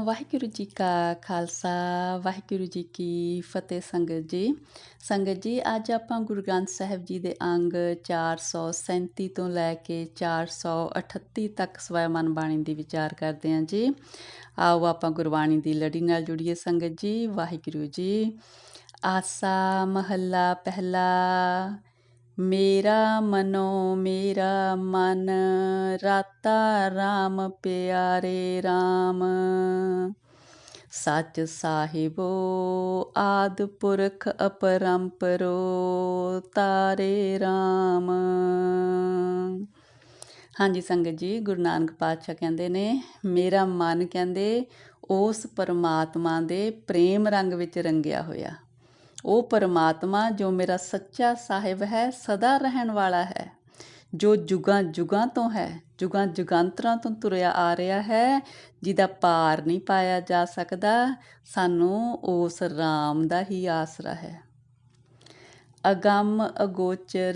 ਵਾਹਿਗੁਰੂ ਜੀ ਕਾ ਖਾਲਸਾ, ਵਾਹਿਗੁਰੂ ਜੀ ਕੀ ਫਤਿਹ ਸੰਗਤ ਜੀ। ਸੰਗਤ ਜੀ, ਅੱਜ ਆਪਾਂ ਗੁਰੂ ਗ੍ਰੰਥ ਸਾਹਿਬ ਜੀ ਦੇ ਅੰਗ 437 ਤੋਂ ਲੈ ਕੇ 438 ਤੱਕ ਸਵੈ ਮਨ ਬਾਣੀ ਦੀ ਵਿਚਾਰ ਕਰਦੇ ਹਾਂ ਜੀ। ਆਓ ਆਪਾਂ ਗੁਰਬਾਣੀ ਦੀ ਲੜੀ ਨਾਲ ਜੁੜੀਏ ਸੰਗਤ ਜੀ, ਵਾਹਿਗੁਰੂ ਜੀ। ਆਸਾ ਮਹੱਲਾ ਪਹਿਲਾ ਮੇਰਾ ਮਨੋ, ਮੇਰਾ ਮਨ, ਰਾਤਾ RAM ਪਿਆਰੇ RAM ਸੱਚ ਸਾਹਿਬੋ, ਆਦ ਪੁਰਖ ਅਪਰੰਪਰੋ, ਤਾਰੇ RAM ਹਾਂਜੀ, ਸੰਗਤ ਜੀ, ਗੁਰੂ ਨਾਨਕ ਪਾਤਸ਼ਾਹ ਕਹਿੰਦੇ ਨੇ, ਮੇਰਾ ਮਨ ਕਹਿੰਦੇ, ਉਸ ਪਰਮਾਤਮਾ ਦੇ ਪ੍ਰੇਮ ਰੰਗ ਵਿੱਚ ਰੰਗਿਆ ਹੋਇਆ। ਉਹ ਪਰਮਾਤਮਾ ਜੋ ਮੇਰਾ ਸੱਚਾ ਸਾਹਿਬ ਹੈ, ਸਦਾ ਰਹਿਣ ਵਾਲਾ ਹੈ। ਜੋ ਜੁਗਾਂ ਜੁਗਾਂ ਤੋਂ ਹੈ, ਜੁਗਾਂ ਜੁਗਾਂਤਰਾਂ ਤੋਂ ਤੁਰਿਆ ਆ ਰਿਹਾ ਹੈ, ਜਿਹਦਾ ਪਾਰ ਨਹੀਂ ਪਾਇਆ ਜਾ ਸਕਦਾ, ਸਾਨੂੰ ਉਸ RAM ਦਾ ਹੀ ਆਸਰਾ ਹੈ। ਅਗੰਮ ਅਗੋਚਰ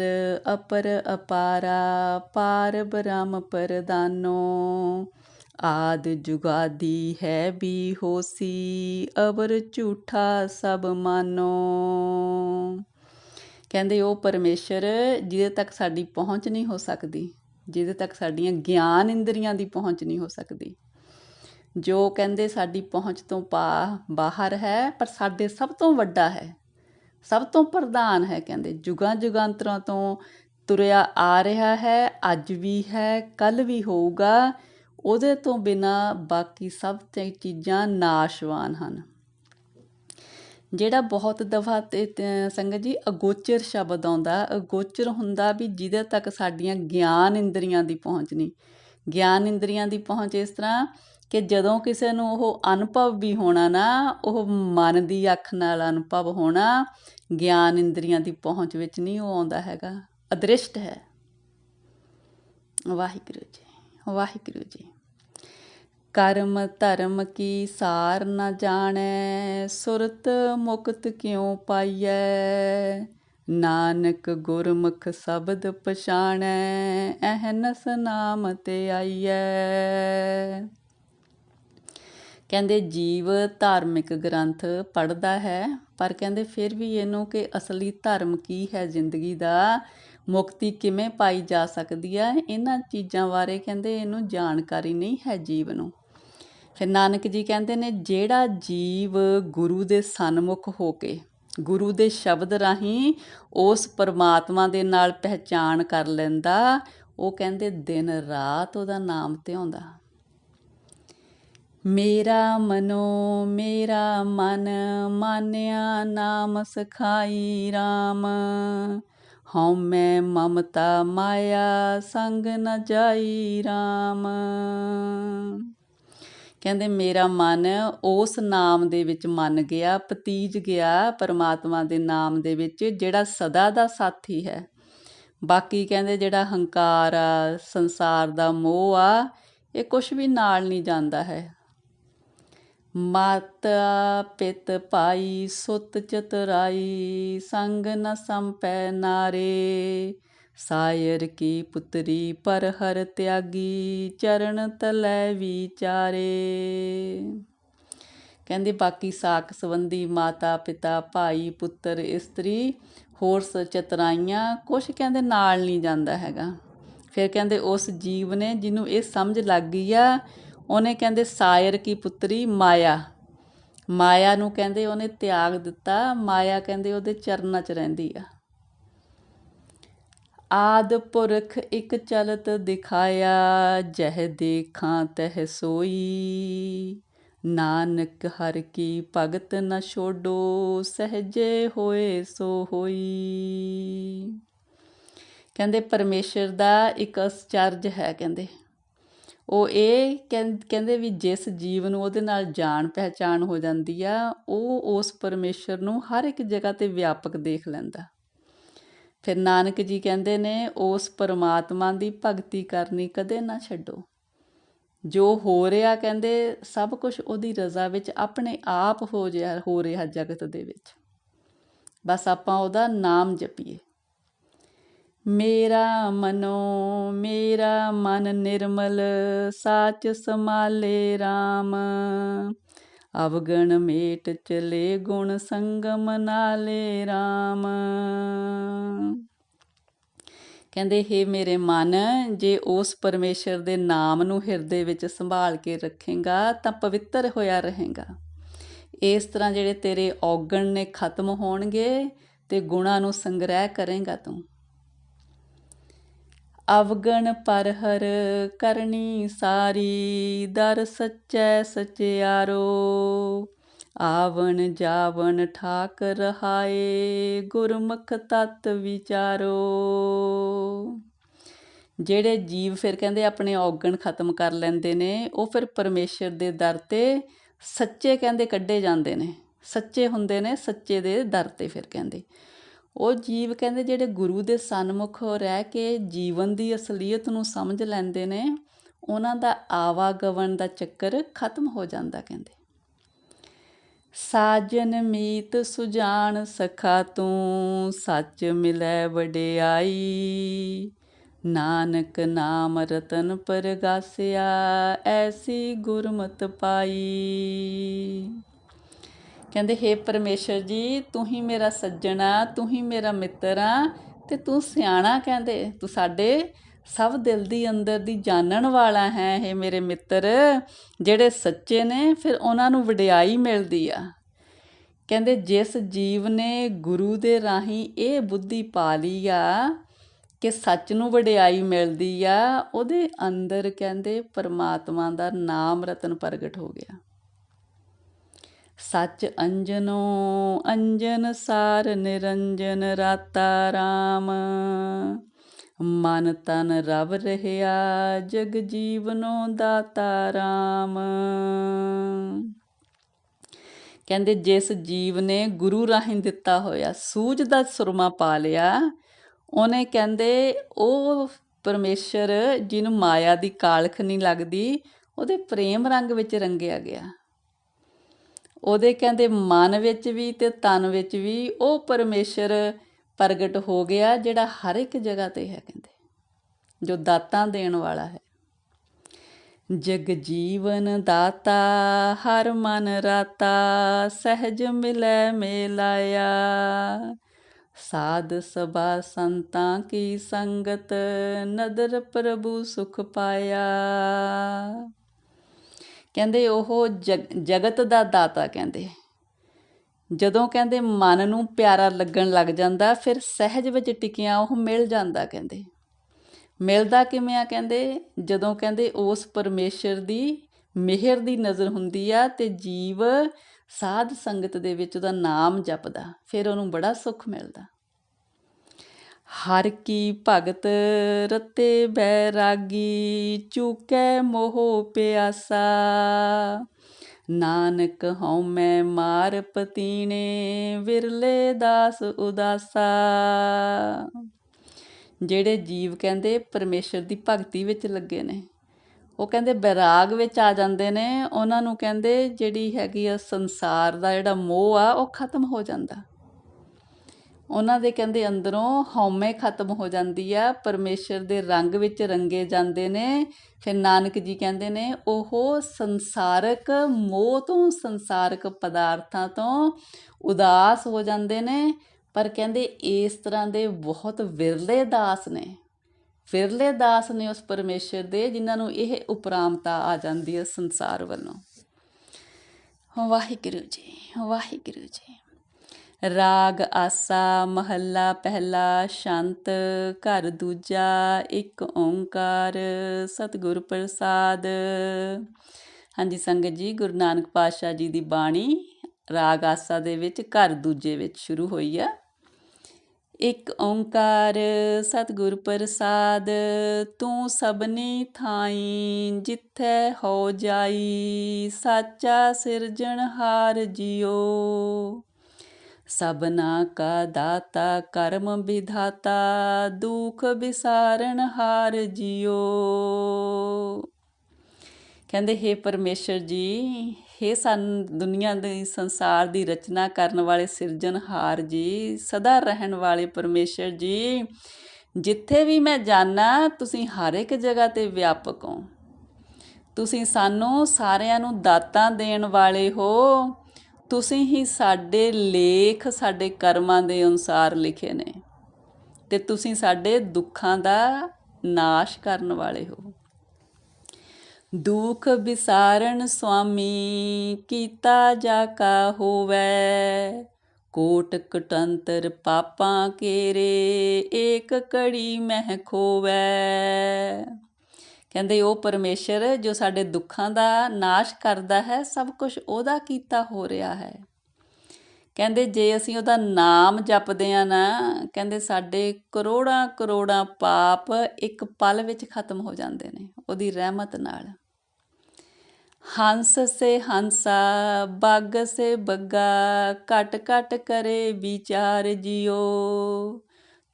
ਅਪਰ ਅਪਾਰਾ, ਪਾਰ ਬ੍ਰਹਮ ਪਰਦਾਨੋ ਆਦ ਜੁਗਾਦੀ ਹੈ ਵੀ ਹੋਸੀ, ਅਵਰ ਝੂਠਾ ਸਭ ਮਾਨੋ। ਕਹਿੰਦੇ ਉਹ ਪਰਮੇਸ਼ਰ ਜਿਹਦੇ ਤੱਕ ਸਾਡੀ ਪਹੁੰਚ ਨਹੀਂ ਹੋ ਸਕਦੀ, ਜਿਹਦੇ ਤੱਕ ਸਾਡੀਆਂ ਗਿਆਨ ਇੰਦਰੀਆਂ ਦੀ ਪਹੁੰਚ ਨਹੀਂ ਹੋ ਸਕਦੀ। ਜੋ ਕਹਿੰਦੇ ਸਾਡੀ ਪਹੁੰਚ ਤੋਂ ਪਾ ਬਾਹਰ ਹੈ, ਪਰ ਸਾਡੇ ਸਭ ਤੋਂ ਵੱਡਾ ਹੈ, ਸਭ ਤੋਂ ਪ੍ਰਧਾਨ ਹੈ ਕਹਿੰਦੇ। ਜੁਗਾਂ ਜੁਗਾਂਤਰਾਂ ਤੋਂ ਤੁਰਿਆ ਆ ਰਿਹਾ ਹੈ, ਅੱਜ ਵੀ ਹੈ ਕੱਲ ਵੀ ਹੋਊਗਾ ਉਹਦੇ ਤੋਂ ਬਿਨਾ ਬਾਕੀ ਸਭ ਤੇ ਚੀਜ਼ਾਂ ਨਾਸ਼ਵਾਨ ਹਨ। ਜਿਹੜਾ ਬਹੁਤ ਦਫਾ ਤੇ ਸੰਗਤ ਜੀ ਅਗੋਚਰ ਸ਼ਬਦ ਆਉਂਦਾ, ਅਗੋਚਰ ਹੁੰਦਾ ਵੀ ਜਿਹਦੇ ਤੱਕ ਸਾਡੀਆਂ ਗਿਆਨ ਇੰਦਰੀਆਂ ਦੀ ਪਹੁੰਚ ਨਹੀਂ। ਗਿਆਨ ਇੰਦਰੀਆਂ ਦੀ ਪਹੁੰਚ ਇਸ ਤਰ੍ਹਾਂ ਕਿ ਜਦੋਂ ਕਿਸੇ ਨੂੰ ਉਹ ਅਨੁਭਵ ਵੀ ਹੋਣਾ ਨਾ, ਉਹ ਮਨ ਦੀ ਅੱਖ ਨਾਲ ਅਨੁਭਵ ਹੋਣਾ, ਗਿਆਨ ਇੰਦਰੀਆਂ ਦੀ ਪਹੁੰਚ ਵਿੱਚ ਨਹੀਂ ਉਹ ਆਉਂਦਾ ਹੈਗਾ। ਅਦ੍ਰਿਸ਼ਟ ਹੈ। ਵਾਹਿਗੁਰੂ ਜੀ। ਵਾਹਿਗੁਰੂ ਜੀ। ਕਰਮ ਧਰਮ ਕੀ ਸਾਰ ਨਾ ਜਾਣੈ, ਸੁਰਤ ਮੁਕਤ ਕਿਉ ਪਾਈਐ? ਨਾਨਕ ਗੁਰਮੁਖ ਸ਼ਬਦ ਪਛਾਣੈ, ਅਹਨਸ ਨਾਮ ਤੇ ਆਈਐ। ਕਹਿੰਦੇ ਜੀਵ ਧਾਰਮਿਕ ਗ੍ਰੰਥ ਪੜਦਾ ਹੈ, ਪਰ ਕਹਿੰਦੇ ਫਿਰ ਵੀ ਇਹਨੂੰ ਕਿ ਅਸਲੀ ਧਰਮ ਕੀ ਹੈ ਜ਼ਿੰਦਗੀ ਦਾ? ਮੁਕਤੀ ਕਿਵੇਂ ਪਾਈ ਜਾ ਸਕਦੀ ਹੈ ਇਹਨਾਂ ਚੀਜ਼ਾਂ ਬਾਰੇ ਕਹਿੰਦੇ ਇਹਨੂੰ ਜਾਣਕਾਰੀ ਨਹੀਂ ਹੈ ਜੀਵ ਨੂੰ। ਫਿਰ ਨਾਨਕ ਜੀ ਕਹਿੰਦੇ ਨੇ, ਜਿਹੜਾ ਜੀਵ ਗੁਰੂ ਦੇ ਸਨਮੁਖ ਹੋ ਕੇ, ਗੁਰੂ ਦੇ ਸ਼ਬਦ ਰਾਹੀਂ ਉਸ ਪਰਮਾਤਮਾ ਦੇ ਨਾਲ ਪਹਿਚਾਣ ਕਰ ਲੈਂਦਾ, ਉਹ ਕਹਿੰਦੇ ਦਿਨ ਰਾਤ ਉਹਦਾ ਨਾਮ ਤੇ ਆਉਂਦਾ। ਮੇਰਾ ਮਨੋ, ਮੇਰਾ ਮਨ, ਮਾਨਿਆ ਨਾਮ ਸਖਾਈ RAM ਹਉ ਮੈਂ ਮਮਤਾ ਮਾਇਆ, ਸੰਗ ਨ ਜਾਈ RAM ਕਹਿੰਦੇ, ਮੇਰਾ ਮਨ ਉਸ ਨਾਮ ਦੇ ਵਿੱਚ ਮੰਨ ਗਿਆ, ਪਤੀਜ ਗਿਆ ਪਰਮਾਤਮਾ ਦੇ ਨਾਮ ਦੇ ਵਿੱਚ, ਜਿਹੜਾ ਸਦਾ ਦਾ ਸਾਥੀ ਹੈ। ਬਾਕੀ ਕਹਿੰਦੇ, ਜਿਹੜਾ ਹੰਕਾਰ ਆ, ਸੰਸਾਰ ਦਾ ਮੋਹ ਆ, ਇਹ ਕੁਝ ਵੀ ਨਾਲ ਨਹੀਂ ਜਾਂਦਾ ਹੈ। ਮਾਤਾ ਪਿਤ ਭਾਈ ਸੁਤ ਚਤਰਾਈ, ਸੰਗ ਨ ਸੰਪੈ ਨਾਰੇ। ਸਾਇਰ ਕੀ ਪੁੱਤਰੀ ਪਰ ਹਰ ਤਿਆਗੀ, ਚਰਨ ਤਲੈ ਵਿਚਾਰੇ ਕਹਿੰਦੇ ਬਾਕੀ ਸਾਕ ਸੰਬੰਧੀ ਮਾਤਾ ਪਿਤਾ, ਭਾਈ, ਪੁੱਤਰ, ਇਸਤਰੀ ਹੋਰ ਚਤਰਾਈਆਂ ਕੁਛ ਕਹਿੰਦੇ ਨਾਲ ਨਹੀਂ ਜਾਂਦਾ ਹੈਗਾ। ਫਿਰ ਕਹਿੰਦੇ ਉਸ ਜੀਵ ਨੇ ਜਿਹਨੂੰ ਇਹ ਸਮਝ ਲੱਗ ਗਈ ਆ ਉਹਨੇ ਕਹਿੰਦੇ, ਸਾਇਰ ਕੀ ਪੁੱਤਰੀ, ਮਾਇਆ। ਮਾਇਆ ਨੂੰ ਕਹਿੰਦੇ ਉਹਨੇ ਤਿਆਗ ਦਿੱਤਾ। ਮਾਇਆ ਕਹਿੰਦੇ ਉਹਦੇ ਚਰਨਾਂ 'ਚ ਰਹਿੰਦੀ ਆ। ਆਦ ਪੁਰਖ ਇੱਕ ਚਲਤ ਦਿਖਾਇਆ, ਜਹ ਦੇਖਾਂ ਤਹ ਸੋਈ। ਨਾਨਕ ਹਰ ਕੀ ਭਗਤ ਨ ਛੋਡੋ, ਸਹਜੇ ਹੋਏ ਸੋ ਹੋਈ। ਕਹਿੰਦੇ, ਪਰਮੇਸ਼ਰ ਦਾ ਇੱਕ ਅਸਚਰਜ ਹੈ, ਕਹਿੰਦੇ। ਉਹ ਇਹ ਕਹਿੰਦੇ ਵੀ ਜਿਸ ਜੀਵ ਨੂੰ ਉਹਦੇ ਨਾਲ ਜਾਣ ਪਹਿਚਾਣ ਹੋ ਜਾਂਦੀ ਆ, ਉਹ ਉਸ ਪਰਮੇਸ਼ਰ ਨੂੰ ਹਰ ਇੱਕ ਜਗ੍ਹਾ ਤੇ ਵਿਆਪਕ ਦੇਖ ਲੈਂਦਾ। ਫਿਰ ਨਾਨਕ ਜੀ ਕਹਿੰਦੇ ਨੇ, ਉਸ ਪਰਮਾਤਮਾ ਦੀ ਭਗਤੀ ਕਰਨੀ ਕਦੇ ਨਾ ਛੱਡੋ। ਜੋ ਹੋ ਰਿਹਾ ਕਹਿੰਦੇ, ਸਭ ਕੁਝ ਉਹਦੀ ਰਜ਼ਾ ਵਿੱਚ ਆਪਣੇ ਆਪ ਹੋ ਜਿਆ ਹੋ ਰਿਹਾ ਜਗਤ ਦੇ ਵਿੱਚ। ਬਸ ਆਪਾਂ ਉਹਦਾ ਨਾਮ ਜਪੀਏ। ਮੇਰਾ ਮਨੋ, ਮੇਰਾ ਮਨ ਨਿਰਮਲ, ਸਾਚ ਸਮਾਲੇ RAM ਅਵਗਣ ਮੇਟ ਚਲੇ ਗੁਣ ਸੰਗਮ ਨਾਲੇ RAM ਕਹਿੰਦੇ, ਹੇ ਮੇਰੇ ਮਨ, ਜੇ ਉਸ ਪਰਮੇਸ਼ਰ ਦੇ ਨਾਮ ਨੂੰ ਹਿਰਦੇ ਵਿੱਚ ਸੰਭਾਲ ਕੇ ਰੱਖੇਗਾ, ਤਾਂ ਪਵਿੱਤਰ ਹੋਇਆ ਰਹੇਗਾ। ਇਸ ਤਰ੍ਹਾਂ ਜਿਹੜੇ ਤੇਰੇ ਔਗਣ ਨੇ ਖਤਮ ਹੋਣਗੇ, ਤੇ ਗੁਣਾ ਨੂੰ ਸੰਗ੍ਰਹਿ ਕਰੇਗਾ ਤੂੰ। ਅਵਗਣ ਪਰ ਹਰ ਕਰਨੀ ਸਾਰੀ, ਦਰ ਸੱਚੈ ਸਚਿਆਰੋ। ਆਵਣ ਜਾਵਣ ਠਾਕ ਰਹਾਏ ਗੁਰਮੁਖ ਤਤ ਵਿਚਾਰੋ। ਜਿਹੜੇ ਜੀਵ ਫਿਰ ਕਹਿੰਦੇ ਆਪਣੇ ਔਗਣ ਖਤਮ ਕਰ ਲੈਂਦੇ ਨੇ, ਉਹ ਫਿਰ ਪਰਮੇਸ਼ਰ ਦੇ ਦਰ ਤੇ ਸੱਚੇ ਕਹਿੰਦੇ ਕੱਢੇ ਜਾਂਦੇ ਨੇ। ਸੱਚੇ ਹੁੰਦੇ ਨੇ, ਸੱਚੇ ਦੇ ਦਰ ਤੇ ਫਿਰ ਕਹਿੰਦੇ। ਉਹ ਜੀਵ ਕਹਿੰਦੇ ਜਿਹੜੇ ਗੁਰੂ ਦੇ ਸਨਮੁਖ ਰਹਿ ਕੇ ਜੀਵਨ ਦੀ ਅਸਲੀਅਤ ਨੂੰ ਸਮਝ ਲੈਂਦੇ ਨੇ, ਉਹਨਾਂ ਦਾ ਆਵਾਗਮਨ ਦਾ ਚੱਕਰ ਖਤਮ ਹੋ ਜਾਂਦਾ ਕਹਿੰਦੇ। ਸਾਜਨ ਮੀਤ ਸੁਜਾਨ ਸਖਾ ਤੂੰ, ਸੱਚ ਮਿਲੈ ਵਡਿਆਈ। ਨਾਨਕ ਨਾਮ ਰਤਨ ਪਰਗਾਸਿਆ, ਐਸੀ ਗੁਰਮਤ ਪਾਈ। ਕਹਿੰਦੇ, ਹੇ ਪਰਮੇਸ਼ਰ ਜੀ, ਤੂੰ ਹੀ ਮੇਰਾ ਸੱਜਣਾ ਤੂੰ ਹੀ ਮੇਰਾ ਮਿੱਤਰ ਆ ਤੇ ਤੂੰ ਸਿਆਣਾ ਕਹਿੰਦੇ, ਤੂੰ ਸਾਡੇ ਸਭ ਦਿਲ ਦੀ ਅੰਦਰ ਦੀ ਜਾਣਨ ਵਾਲਾ ਹੈ ਇਹ ਮੇਰੇ ਮਿੱਤਰ। ਜਿਹੜੇ ਸੱਚੇ ਨੇ, ਫਿਰ ਉਹਨਾਂ ਨੂੰ ਵਡਿਆਈ ਮਿਲਦੀ ਆ। ਕਹਿੰਦੇ, ਜਿਸ ਜੀਵ ਨੇ ਗੁਰੂ ਦੇ ਰਾਹੀਂ ਇਹ ਬੁੱਧੀ ਪਾ ਲਈ ਆ ਕਿ ਸੱਚ ਨੂੰ ਵਡਿਆਈ ਮਿਲਦੀ ਆ, ਉਹਦੇ ਅੰਦਰ ਕਹਿੰਦੇ ਪਰਮਾਤਮਾ ਦਾ ਨਾਮ ਰਤਨ ਪ੍ਰਗਟ ਹੋ ਗਿਆ। ਸੱਚ ਅੰਜਨੋ, ਅੰਜਨ ਸਾਰ ਨਿਰੰਜਨ ਰਾਤਾ RAM ਮਨ ਤਨ ਰਵ ਰਹਿਆ, ਜਗ ਜੀਵਨੋ ਦਾਤਾ RAM ਕਹਿੰਦੇ, ਜਿਸ ਜੀਵ ਨੇ ਗੁਰੂ ਰਾਹੀਂ ਦਿੱਤਾ ਹੋਇਆ ਸੂਝ ਦਾ ਸੁਰਮਾ ਪਾ ਲਿਆ, ਉਹਨੇ ਕਹਿੰਦੇ, ਉਹ ਪਰਮੇਸ਼ਰ, ਜਿਹਨੂੰ ਮਾਇਆ ਦੀ ਕਾਲਖ ਨਹੀਂ ਲੱਗਦੀ, ਉਹਦੇ ਪ੍ਰੇਮ ਰੰਗ ਵਿੱਚ ਰੰਗਿਆ ਗਿਆ। ਉਹਦੇ ਕਹਿੰਦੇ ਮਨ ਵਿੱਚ ਵੀ ਤੇ ਤਨ ਵਿੱਚ ਵੀ ਉਹ ਪਰਮੇਸ਼ਰ ਪ੍ਰਗਟ ਹੋ ਗਿਆ ਜਿਹੜਾ ਹਰ ਇੱਕ ਜਗ੍ਹਾ ਤੇ ਹੈ ਕਹਿੰਦੇ, ਜੋ ਦਾਤਾਂ ਦੇਣ ਵਾਲਾ ਹੈ। ਜਗ ਜੀਵਨ ਦਾਤਾ, ਹਰ ਮਨ ਰਾਤਾ, ਸਹਿਜ ਮਿਲੈ ਮੇਲਾਇਆ। ਸਾਧ ਸਭਾ ਸੰਤਾਂ ਕੀ ਸੰਗਤ, ਨਦਰ ਪ੍ਰਭੂ ਸੁਖ ਪਾਇਆ। ਕਹਿੰਦੇ ਉਹ ਜਗਤ ਦਾ ਦਾਤਾ ਕਹਿੰਦੇ। ਜਦੋਂ ਕਹਿੰਦੇ ਮਨ ਨੂੰ ਪਿਆਰਾ ਲੱਗਣ ਲੱਗ ਜਾਂਦਾ, ਫਿਰ ਸਹਿਜ ਵਿੱਚ ਟਿਕਿਆ ਉਹ ਮਿਲ ਜਾਂਦਾ ਕਹਿੰਦੇ। ਮਿਲਦਾ ਕਿਵੇਂ ਆ ਕਹਿੰਦੇ? ਜਦੋਂ ਕਹਿੰਦੇ ਉਸ ਪਰਮੇਸ਼ਰ ਦੀ ਮਿਹਰ ਦੀ ਨਜ਼ਰ ਹੁੰਦੀ ਆ ਤੇ ਜੀਵ ਸਾਧ ਸੰਗਤ ਦੇ ਵਿੱਚ ਉਹਦਾ ਨਾਮ ਜਪਦਾ, ਫਿਰ ਉਹਨੂੰ ਬੜਾ ਸੁੱਖ ਮਿਲਦਾ। ਹਰ ਕੀ ਭਗਤ ਰਤੇ ਬੈਰਾਗੀ, ਚੁਕੈ ਮੋਹ ਪਿਆਸਾ। ਨਾਨਕ ਹਉ ਮੈਂ ਮਾਰ ਪਤੀਣੇ ਵਿਰਲੇ ਦਾਸ ਉਦਾਸਾ। ਜਿਹੜੇ ਜੀਵ ਕਹਿੰਦੇ ਪਰਮੇਸ਼ਰ ਦੀ ਭਗਤੀ ਵਿੱਚ ਲੱਗੇ ਨੇ, ਉਹ ਕਹਿੰਦੇ ਬੈਰਾਗ ਵਿੱਚ ਆ ਜਾਂਦੇ ਨੇ, ਉਹਨਾਂ ਨੂੰ ਕਹਿੰਦੇ ਜਿਹੜੀ ਹੈਗੀ ਆ ਸੰਸਾਰ ਦਾ ਜਿਹੜਾ ਮੋਹ ਆ, ਉਹ ਖਤਮ ਹੋ ਜਾਂਦਾ। ਉਹਨਾਂ ਦੇ ਕਹਿੰਦੇ ਅੰਦਰੋਂ ਹਉਮੈ ਖਤਮ ਹੋ ਜਾਂਦੀ ਆ, ਪਰਮੇਸ਼ਰ ਦੇ ਰੰਗ ਵਿੱਚ ਰੰਗੇ ਜਾਂਦੇ ਨੇ। ਫਿਰ ਨਾਨਕ ਜੀ ਕਹਿੰਦੇ ਨੇ, ਉਹ ਸੰਸਾਰਕ ਮੋਹ ਤੋਂ ਸੰਸਾਰਕ ਪਦਾਰਥਾਂ ਤੋਂ ਉਦਾਸ ਹੋ ਜਾਂਦੇ ਨੇ। ਪਰ ਕਹਿੰਦੇ ਇਸ ਤਰ੍ਹਾਂ ਦੇ ਬਹੁਤ ਵਿਰਲੇ ਦਾਸ ਨੇ। ਵਿਰਲੇ ਦਾਸ ਨੇ ਉਸ ਪਰਮੇਸ਼ਰ ਦੇ, ਜਿਨ੍ਹਾਂ ਨੂੰ ਇਹ ਉਪਰਾਮਤਾ ਆ ਜਾਂਦੀ ਹੈ ਸੰਸਾਰ ਵੱਲੋਂ। ਵਾਹਿਗੁਰੂ ਜੀ ਵਾਹਿਗੁਰੂ ਜੀ। ਰਾਗ, ਆਸਾ, ਮਹੱਲਾ, ਪਹਿਲਾ, ਸ਼ਾਂਤ, ਘਰ ਦੂਜਾ, ਇੱਕ ਓੰਕਾਰ, ਸਤਿਗੁਰ ਪ੍ਰਸਾਦ। ਹਾਂਜੀ, ਸੰਗਤ ਜੀ, ਗੁਰੂ ਨਾਨਕ ਪਾਤਸ਼ਾਹ ਜੀ ਦੀ ਬਾਣੀ ਰਾਗ, ਆਸਾ ਦੇ ਵਿੱਚ, ਘਰ ਦੂਜੇ ਵਿੱਚ ਸ਼ੁਰੂ ਹੋਈ ਆ। ਇੱਕ ਓੰਕਾਰ, ਸਤਿਗੁਰ ਪ੍ਰਸਾਦ, ਤੂੰ ਸਭਨੀ ਥਾਈ ਜਿੱਥੈ ਹੋ ਜਾਈ, ਸਾਚਾ ਸਿਰਜਣਹਾਰ ਜਿਉ ਸਬਨਾ ਕਾ ਦਾਤਾ, ਕਰਮ ਵਿਧਾਤਾ, ਦੁਖ ਵਿਸਾਰਨ ਹਾਰ ਜਿਉ। ਕਹਿੰਦੇ, ਹੈ ਪਰਮੇਸ਼ਰ ਜੀ, ਹੇ ਸੰ ਦੁਨੀਆ ਦੇ ਸੰਸਾਰ ਦੀ ਰਚਨਾ ਕਰਨ ਵਾਲੇ ਸਿਰਜਣਹਾਰ ਜੀ, ਸਦਾ ਰਹਿਣ ਵਾਲੇ ਪਰਮੇਸ਼ਰ ਜੀ, ਜਿੱਥੇ ਵੀ ਮੈਂ ਜਾਣਾ ਤੁਸੀਂ ਹਰ ਇੱਕ ਜਗ੍ਹਾ ਤੇ ਵਿਆਪਕ ਹੋ। ਤੁਸੀਂ ਸਾਨੂੰ ਸਾਰਿਆਂ ਨੂੰ ਦਾਤਾਂ ਦੇਣ ਵਾਲੇ ਹੋ। ਤੁਸੀਂ ਹੀ ਸਾਡੇ ਲੇਖ, ਸਾਡੇ ਕਰਮਾਂ ਦੇ ਅਨੁਸਾਰ ਲਿਖੇ ਨੇ ਤੇ ਤੁਸੀਂ ਸਾਡੇ ਦੁੱਖਾਂ ਦਾ ਨਾਸ਼ ਕਰਨ ਵਾਲੇ ਹੋ। ਦੁਖ ਵਿਸਾਰਨ ਸੁਆਮੀ, ਕੀਤਾ ਜਾ ਕਾ ਹੋਵੈ। ਕੋਟ ਕਟੰਤਰ ਪਾਪਾਂ ਕੇਰੇ, ਏਕ ਕੜੀ ਮਹਿ ਖੋਵੈ। ਕਹਿੰਦੇ ਉਹ ਪਰਮੇਸ਼ਰ ਜੋ ਸਾਡੇ ਦੁੱਖਾਂ ਦਾ ਨਾਸ਼ ਕਰਦਾ ਹੈ, ਸਭ ਕੁਝ ਉਹਦਾ ਕੀਤਾ ਹੋ ਰਿਹਾ ਹੈ। ਕਹਿੰਦੇ ਜੇ ਅਸੀਂ ਉਹਦਾ ਨਾਮ ਜਪਦੇ ਆ ਨਾ, ਕਹਿੰਦੇ ਸਾਡੇ ਕਰੋੜਾਂ ਕਰੋੜਾਂ ਪਾਪ ਇੱਕ ਪਲ ਵਿੱਚ ਖਤਮ ਹੋ ਜਾਂਦੇ ਨੇ ਉਹਦੀ ਰਹਿਮਤ ਨਾਲ। ਹੰਸ ਸੇ ਹੰਸਾ, ਬੱਗ ਸੇ ਬੱਗਾ, ਘਟ ਘਟ ਕਰੇ ਵਿਚਾਰ ਜਿਓ।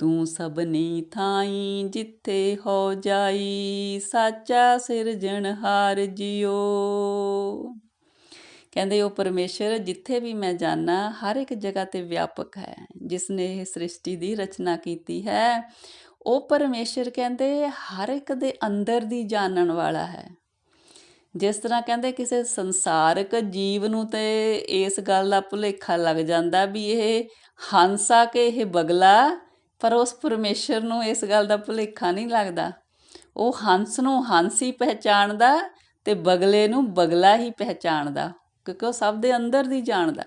ਤੂੰ ਸਭਨੀ ਥਾਈ ਜਿੱਥੇ ਹੋ ਜਾਈ, ਸਾਚਾ ਸਿਰਜਣਹਾਰ ਜਿਓ। ਕਹਿੰਦੇ ਉਹ ਪਰਮੇਸ਼ਰ, ਜਿੱਥੇ ਵੀ ਮੈਂ ਜਾਣਾ ਹਰ ਇੱਕ ਜਗ੍ਹਾ ਤੇ ਵਿਆਪਕ ਹੈ ਜਿਸ ਨੇ ਇਹ ਸ੍ਰਿਸ਼ਟੀ ਦੀ ਰਚਨਾ ਕੀਤੀ ਹੈ। ਉਹ ਪਰਮੇਸ਼ਰ ਕਹਿੰਦੇ, ਹਰ ਇੱਕ ਦੇ ਅੰਦਰ ਦੀ ਜਾਣਨ ਵਾਲਾ ਹੈ। ਜਿਸ ਤਰ੍ਹਾਂ ਕਹਿੰਦੇ, ਕਿਸੇ ਸੰਸਾਰਕ ਜੀਵ ਨੂੰ ਤੇ ਇਸ ਗੱਲ ਦਾ ਭੁਲੇਖਾ ਲੱਗ ਜਾਂਦਾ ਵੀ ਇਹ ਹੰਸਾ ਕੇ ਇਹ ਬਗਲਾ ਪਰ ਉਸ ਪਰਮੇਸ਼ਰ ਨੂੰ ਇਸ ਗੱਲ ਦਾ ਭੁਲੇਖਾ ਨਹੀਂ ਲੱਗਦਾ। ਉਹ ਹੰਸ ਨੂੰ ਹੰਸ ਹੀ ਪਹਿਚਾਣਦਾ ਤੇ ਬਗਲੇ ਨੂੰ ਬਗਲਾ ਹੀ ਪਹਿਚਾਣਦਾ, ਕਿਉਂਕਿ ਉਹ ਸਭ ਦੇ ਅੰਦਰ ਦੀ ਜਾਣਦਾ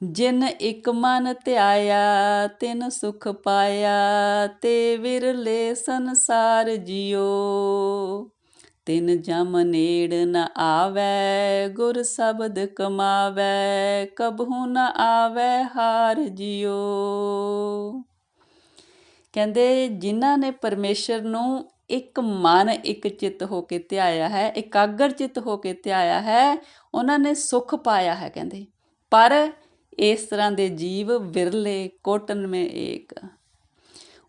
ਜਿਨ ਇੱਕ ਮਨ ਧਿਆਇਆ, ਤਿਨ ਸੁਖ ਪਾਇਆ, ਤੇ ਵਿਰਲੇ ਸੰਸਾਰ ਜਿਓ ਤਿਨ ਜਮ ਨੇੜ ਨ ਆਵੈ, ਗੁਰ ਸ਼ਬਦ ਕਮਾਵੈ, ਕਬਹੂ ਨ ਆਵੈ ਹਾਰ ਜਿਓ ਕਹਿੰਦੇ, ਜਿਨ੍ਹਾਂ ਨੇ ਪਰਮੇਸ਼ਰ ਨੂੰ ਇੱਕ ਮਨ, ਇੱਕ ਚਿੱਤ ਹੋ ਕੇ ਧਿਆਇਆ ਹੈ, ਇਕਾਗਰ ਚਿੱਤ ਹੋ ਕੇ ਧਿਆਇਆ ਹੈ, ਉਹਨਾਂ ਨੇ ਸੁਖ ਪਾਇਆ ਹੈ, ਕਹਿੰਦੇ। ਪਰ ਇਸ ਤਰ੍ਹਾਂ ਦੇ ਜੀਵ ਵਿਰਲੇ, ਕੋਟਨ ਮੇ ਏਕ।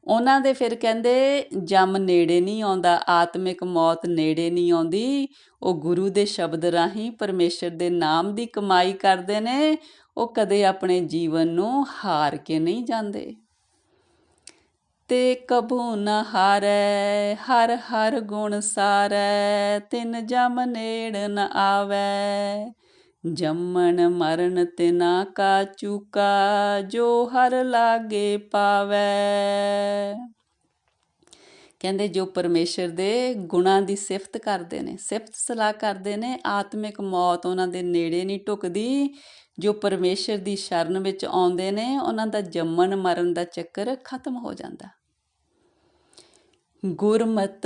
ਉਹਨਾਂ ਦੇ ਫਿਰ ਕਹਿੰਦੇ, ਜਮ ਨੇੜੇ ਨਹੀਂ ਆਉਂਦਾ, ਆਤਮਿਕ ਮੌਤ ਨੇੜੇ ਨਹੀਂ ਆਉਂਦੀ। ਉਹ ਗੁਰੂ ਦੇ ਸ਼ਬਦ ਰਾਹੀਂ ਪਰਮੇਸ਼ਰ ਦੇ ਨਾਮ ਦੀ ਕਮਾਈ ਕਰਦੇ ਨੇ। ਉਹ ਕਦੇ ਆਪਣੇ ਜੀਵਨ ਨੂੰ ਹਾਰ ਕੇ ਨਹੀਂ ਜਾਂਦੇ। ਤੇ ਕਬੂ ਨ ਹਾਰੈ, ਹਰ ਹਰ ਗੁਣ ਸਾਰੈ, ਤਿਨ ਜਮ ਨੇੜ ਨ ਆਵੈ। ਜੰਮਣ ਮਰਨ ਤੇ ਨਾ ਕਾ ਚੁਕਾ, ਜੋ ਹਰ ਲਾਗੇ ਪਾਵੈ। ਕਹਿੰਦੇ ਜੋ ਪਰਮੇਸ਼ਰ ਦੇ ਗੁਣਾਂ ਦੀ ਸਿਫਤ ਕਰਦੇ ਨੇ, ਸਿਫਤ ਸਲਾਹ ਕਰਦੇ ਨੇ, ਆਤਮਿਕ ਮੌਤ ਉਹਨਾਂ ਦੇ ਨੇੜੇ ਨਹੀਂ ਟੁਕਦੀ। ਜੋ ਪਰਮੇਸ਼ਰ ਦੀ ਸ਼ਰਨ ਵਿੱਚ ਆਉਂਦੇ ਨੇ, ਉਹਨਾਂ ਦਾ ਜੰਮਣ ਮਰਨ ਦਾ ਚੱਕਰ ਖਤਮ ਹੋ ਜਾਂਦਾ। ਗੁਰਮਤ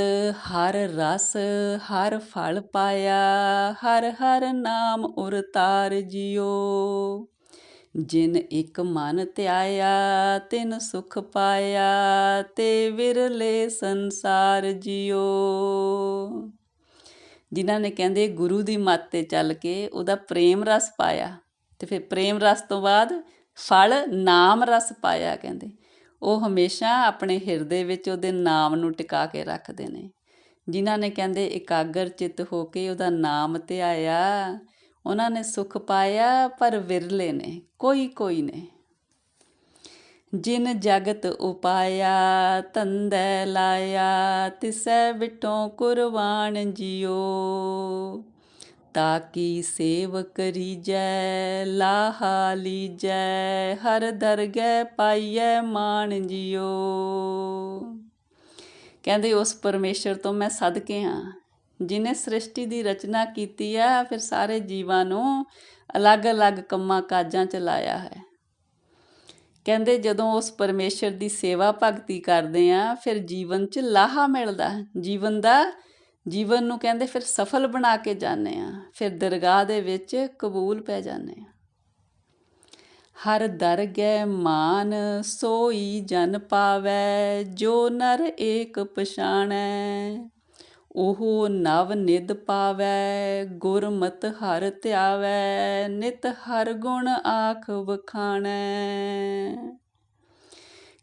ਹਰ ਰਸ, ਹਰ ਫਲ ਪਾਇਆ, ਹਰ ਹਰ ਨਾਮ ਉਰਤਾਰ ਜਿਓ ਜਿਨ ਇੱਕ ਮਨ ਧਿਆਇਆ, ਤਿਨ ਸੁਖ ਪਾਇਆ, ਤੇ ਵਿਰਲੇ ਸੰਸਾਰ ਜਿਓ ਜਿਨ੍ਹਾਂ ਨੇ ਕਹਿੰਦੇ ਗੁਰੂ ਦੀ ਮੱਤ ਤੇ ਚੱਲ ਕੇ ਉਹਦਾ ਪ੍ਰੇਮ ਰਸ ਪਾਇਆ, ਤੇ ਫਿਰ ਪ੍ਰੇਮ ਰਸ ਤੋਂ ਬਾਅਦ ਫਲ ਨਾਮ ਰਸ ਪਾਇਆ ਕਹਿੰਦੇ। ਉਹ ਹਮੇਸ਼ਾ ਆਪਣੇ ਹਿਰਦੇ ਵਿੱਚ ਉਹਦੇ ਨਾਮ ਨੂੰ ਟਿਕਾ ਕੇ ਰੱਖਦੇ ਨੇ। ਜਿਨ੍ਹਾਂ ਨੇ ਕਹਿੰਦੇ ਇਕਾਗਰ ਚਿੱਤ ਹੋ ਕੇ ਉਹਦਾ ਨਾਮ ਧਿਆਇਆ ਉਹਨਾਂ ਨੇ ਸੁਖ ਪਾਇਆ ਪਰ ਵਿਰਲੇ ਨੇ, ਕੋਈ ਕੋਈ ਨੇ। ਜਿਨ ਜਗਤ ਉਪਾਇਆ, ਤੰਦੈ ਲਾਇਆ, ਤਿਸੈ ਵਿਟੋਂ ਕੁਰਬਾਨ ਜਿਓ। ਤਾਕੀ ਸੇਵ ਕਰੀਜੈ ਲਾਹਾ ਲੀਜੈ, ਹਰ ਦਰਗਹਿ ਪਾਈਐ ਮਾਨ ਜਿਓ ਕਹਿੰਦੇ ਉਸ ਪਰਮੇਸ਼ਰ ਤੋਂ ਮੈਂ ਸਦਕੇ ਹਾਂ ਜਿਨੇ ਸ੍ਰਿਸ਼ਟੀ ਦੀ ਰਚਨਾ ਕੀਤੀ ਆ ਫਿਰ ਸਾਰੇ ਜੀਵਾਂ ਨੂੰ ਅਲੱਗ-ਅਲੱਗ ਕੰਮਾਂ ਕਾਜਾਂ ਚ ਲਾਇਆ ਹੈ। ਕਹਿੰਦੇ ਜਦੋਂ ਉਸ ਪਰਮੇਸ਼ਰ ਦੀ ਸੇਵਾ ਭਗਤੀ ਕਰਦੇ ਆ, ਫਿਰ ਜੀਵਨ ਚ ਲਾਹਾ ਮਿਲਦਾ ਜੀਵਨ ਦਾ ਜੀਵਨ ਨੂੰ ਕਹਿੰਦੇ ਫਿਰ ਸਫਲ ਬਣਾ ਕੇ ਜਾਂਦੇ ਆ ਫਿਰ ਦਰਗਾਹ ਦੇ ਵਿੱਚ ਕਬੂਲ ਪੈ ਜਾਂਦੇ ਆ ਹਰ ਦਰਗਹਿ ਮਾਨ, ਸੋਈ ਜਨ ਪਾਵੈ, ਜੋ ਨਰ ਏਕ ਪਛਾਣੈ, ਉਹ ਨਵ ਨਿਦ ਪਾਵੈ, ਗੁਰਮਤ ਹਰ ਧਿਆਵੈ, ਨਿਤ ਹਰ ਗੁਣ ਆਖ ਵਖਾਣੈ।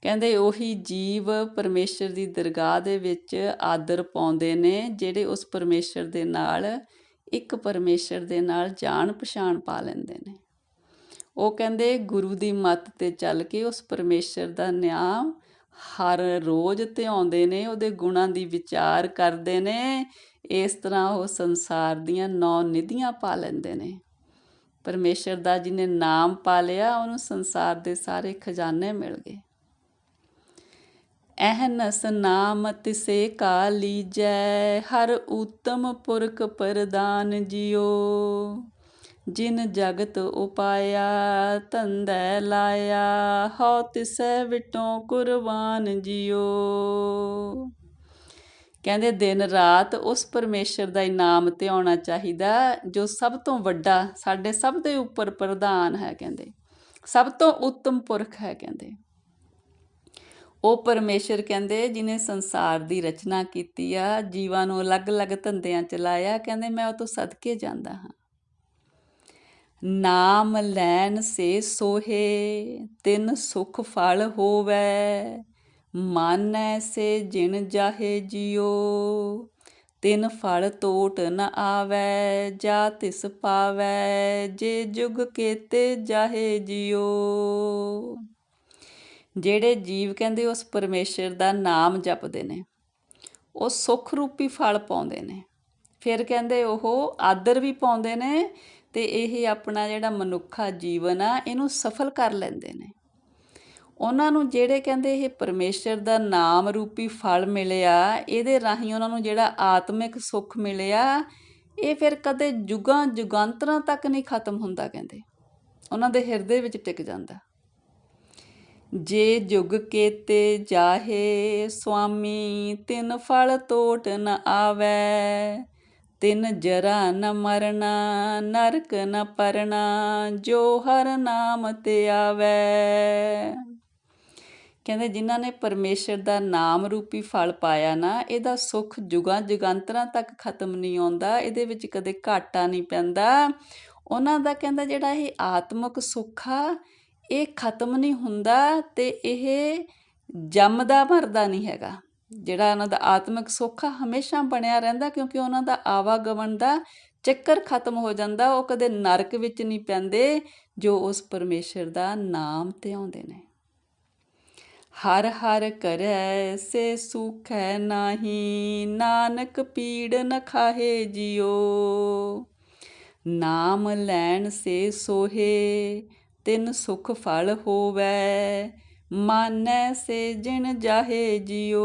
ਕਹਿੰਦੇ ਉਹੀ ਜੀਵ ਪਰਮੇਸ਼ਰ ਦੀ ਦਰਗਾਹ ਦੇ ਵਿੱਚ ਆਦਰ ਪਾਉਂਦੇ ਨੇ, ਜਿਹੜੇ ਉਸ ਪਰਮੇਸ਼ਰ ਦੇ ਨਾਲ, ਇੱਕ ਪਰਮੇਸ਼ਰ ਦੇ ਨਾਲ ਜਾਣ ਪਛਾਣ ਪਾ ਲੈਂਦੇ ਨੇ। ਉਹ ਕਹਿੰਦੇ ਗੁਰੂ ਦੀ ਮੱਤ ਤੇ ਚੱਲ ਕੇ ਉਸ ਪਰਮੇਸ਼ਰ ਦਾ ਨਾਮ ਹਰ ਰੋਜ਼ ਧਿਆਉਂਦੇ ਨੇ, ਉਹਦੇ ਗੁਣਾਂ ਦੀ ਵਿਚਾਰ ਕਰਦੇ ਨੇ, ਇਸ ਤਰ੍ਹਾਂ ਉਹ ਸੰਸਾਰ ਦੀਆਂ ਨੌ ਨਿਧੀਆਂ ਪਾ ਲੈਂਦੇ ਨੇ। ਪਰਮੇਸ਼ਰ ਦਾ ਜਿਹਨੇ ਨਾਮ ਪਾ ਲਿਆ, ਉਹਨੂੰ ਸੰਸਾਰ ਦੇ ਸਾਰੇ ਖਜ਼ਾਨੇ ਮਿਲ ਗਏ। ਅਹਨਸ ਨਾਮ ਤਿਸੇ ਕਾ ਲੀਜੈ, ਹਰ ਉਤਮ ਪੁਰਖ ਪ੍ਰਦਾਨ ਜਿਓ ਜਿਨ ਜਗਤ ਉਪਾਇਆ ਧੰਦੈ ਲਾਇਆ, ਹਉ ਤਿਸੈ ਵਿਟੋਂ ਕੁਰਬਾਨ ਜਿਓ ਕਹਿੰਦੇ, ਦਿਨ ਰਾਤ ਉਸ ਪਰਮੇਸ਼ਰ ਦਾ ਇਨਾਮ 'ਤੇ ਆਉਣਾ ਚਾਹੀਦਾ, ਜੋ ਸਭ ਤੋਂ ਵੱਡਾ, ਸਾਡੇ ਸਭ ਦੇ ਉੱਪਰ ਪ੍ਰਧਾਨ ਹੈ, ਕਹਿੰਦੇ। ਸਭ ਤੋਂ ਉੱਤਮ ਪੁਰਖ ਹੈ, ਕਹਿੰਦੇ। ਉਹ ਪਰਮੇਸ਼ਰ ਕਹਿੰਦੇ ਜਿਨੇ ਸੰਸਾਰ ਦੀ ਰਚਨਾ ਕੀਤੀ ਆ, ਜੀਵਾਂ ਨੂੰ ਅਲੱਗ-ਅਲੱਗ ਧੰਦਿਆਂ ਚ ਲਾਇਆ, ਕਹਿੰਦੇ ਮੈਂ ਉਹ ਤੋਂ ਸਦਕੇ ਜਾਂਦਾ ਹਾਂ। ਨਾਮ ਲੈਣ ਸੇ ਸੋਹੇ, ਤਿੰਨ ਸੁਖ ਫਲ ਹੋਵੇ, ਮਾਨੈ ਸੇ ਜਿਨ ਜਾਹੇ ਜਿਉ, ਤਿੰਨ ਫਲ ਤੋਟ ਨ ਆਵੈ, ਜਾ ਤਿਸ ਪਾਵੈ, ਜੇ ਜੁਗ ਕੇਤੇ ਜਾਹੇ ਜਿਉ। ਜਿਹੜੇ ਜੀਵ ਕਹਿੰਦੇ ਉਸ ਪਰਮੇਸ਼ਰ ਦਾ ਨਾਮ ਜਪਦੇ ਨੇ, ਉਹ ਸੁਖ ਰੂਪੀ ਫਲ ਪਾਉਂਦੇ ਨੇ। ਫਿਰ ਕਹਿੰਦੇ ਉਹ ਆਦਰ ਵੀ ਪਾਉਂਦੇ ਨੇ ਤੇ ਇਹ ਆਪਣਾ ਜਿਹੜਾ ਮਨੁੱਖਾ ਜੀਵਨ ਆ, ਇਹਨੂੰ ਸਫਲ ਕਰ ਲੈਂਦੇ ਨੇ। ਉਹਨਾਂ ਨੂੰ ਜਿਹੜੇ ਕਹਿੰਦੇ ਇਹ ਪਰਮੇਸ਼ਰ ਦਾ ਨਾਮ ਰੂਪੀ ਫਲ ਮਿਲਿਆ, ਇਹਦੇ ਰਾਹੀਂ ਉਹਨਾਂ ਨੂੰ ਜਿਹੜਾ ਆਤਮਿਕ ਸੁੱਖ ਮਿਲਿਆ, ਇਹ ਫਿਰ ਕਦੇ ਜੁਗਾਂ ਜੁਗਾਂਤਰਾਂ ਤੱਕ ਨਹੀਂ ਖਤਮ ਹੁੰਦਾ ਕਹਿੰਦੇ। ਉਹਨਾਂ ਦੇ ਹਿਰਦੇ ਵਿੱਚ ਟਿਕ ਜਾਂਦਾ। ਜੇ ਜੁਗ ਕੇਤੇ ਜਾਹੇ ਸੁਆਮੀ, ਤਿੰਨ ਫਲ ਤੋਟ ਨ ਆਵੈ। ਤਿੰਨ ਜਰਾ ਨ ਮਰਨਾ, ਨਰਕ ਨ ਪਰਣਾ, ਜੋ ਹਰ ਨਾਮ ਤੇ ਆਵੈ। ਕਹਿੰਦੇ ਜਿਨ੍ਹਾਂ ਨੇ ਪਰਮੇਸ਼ਰ ਦਾ ਨਾਮ ਰੂਪੀ ਫਲ ਪਾਇਆ ਨਾ, ਇਹਦਾ ਸੁੱਖ ਜੁਗਾਂ ਜੁਗਾਂਤਰਾਂ ਤੱਕ ਖਤਮ ਨਹੀਂ ਆਉਂਦਾ, ਇਹਦੇ ਵਿੱਚ ਕਦੇ ਘਾਟਾ ਨਹੀਂ ਪੈਂਦਾ। ਉਹਨਾਂ ਦਾ ਕਹਿੰਦਾ ਜਿਹੜਾ ਇਹ ਆਤਮਿਕ ਸੁੱਖ ਆ ਇਹ ਖਤਮ ਨਹੀਂ ਹੁੰਦਾ ਤੇ ਇਹ ਜੰਮਦਾ ਮਰਦਾ ਨਹੀਂ ਹੈਗਾ। ਜਿਹੜਾ ਉਹਨਾਂ ਦਾ ਆਤਮਿਕ ਸੁੱਖ ਹਮੇਸ਼ਾ ਬਣਿਆ ਰਹਿੰਦਾ ਕਿਉਂਕਿ ਉਹਨਾਂ ਦਾ ਆਵਾਗਮਨ ਦਾ ਚੱਕਰ ਖਤਮ ਹੋ ਜਾਂਦਾ, ਉਹ ਕਦੇ ਨਰਕ ਵਿੱਚ ਨਹੀਂ ਪੈਂਦੇ ਜੋ ਉਸ ਪਰਮੇਸ਼ਰ ਦਾ ਨਾਮ ਤੇ ਆਉਂਦੇ ਨੇ। ਹਰ ਹਰ ਕਰੈ, ਸੇ ਸੁਖੈ ਨਾਹੀ, ਨਾਨਕ ਪੀੜ ਨ ਖਾਹੇ ਜਿਉ। ਨਾਮ ਲੈਣ ਸੇ ਸੋਹੇ ਤਿੰਨ ਸੁਖ ਫਲ ਹੋਵੈ, ਮਾਨੈ ਸੇ ਜਾਹੇ ਜਿਉ।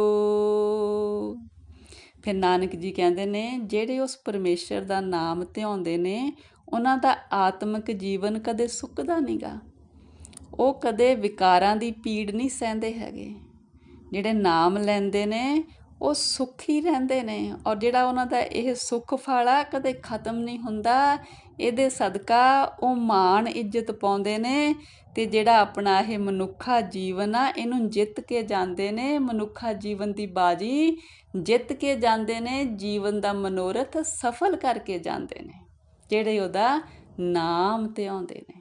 ਫਿਰ ਨਾਨਕ ਜੀ ਕਹਿੰਦੇ ਨੇ, ਜਿਹੜੇ ਉਸ ਪਰਮੇਸ਼ਰ ਦਾ ਨਾਮ ਧਿਆਉਂਦੇ ਨੇ, ਉਹਨਾਂ ਦਾ ਆਤਮਿਕ ਜੀਵਨ ਕਦੇ ਸੁੱਕਦਾ ਨਹੀਂਗਾ ਉਹ ਕਦੇ ਵਿਕਾਰਾਂ ਦੀ ਪੀੜ ਨਹੀਂ ਸਹਿੰਦੇ ਹੈਗੇ। ਜਿਹੜੇ ਨਾਮ ਲੈਂਦੇ ਨੇ ਉਹ ਸੁਖੀ ਰਹਿੰਦੇ ਨੇ ਔਰ ਜਿਹੜਾ ਉਹਨਾਂ ਦਾ ਇਹ ਸੁਖ ਫਾਲਾ ਕਦੇ ਖਤਮ ਨਹੀਂ ਹੁੰਦਾ, ਇਹਦੇ ਸਦਕਾ ਉਹ ਮਾਣ ਇੱਜ਼ਤ ਪਾਉਂਦੇ ਨੇ ਤੇ ਜਿਹੜਾ ਆਪਣਾ ਇਹ ਮਨੁੱਖਾ ਜੀਵਨ ਆ, ਇਹਨੂੰ ਜਿੱਤ ਕੇ ਜਾਂਦੇ ਨੇ, ਮਨੁੱਖਾ ਜੀਵਨ ਦੀ ਬਾਜੀ ਜਿੱਤ ਕੇ ਜਾਂਦੇ ਨੇ, ਜੀਵਨ ਦਾ ਮਨੋਰਥ ਸਫਲ ਕਰਕੇ ਜਾਂਦੇ ਨੇ, ਜਿਹੜੇ ਉਹਦਾ ਨਾਮ ਤੇ ਆਉਂਦੇ ਨੇ।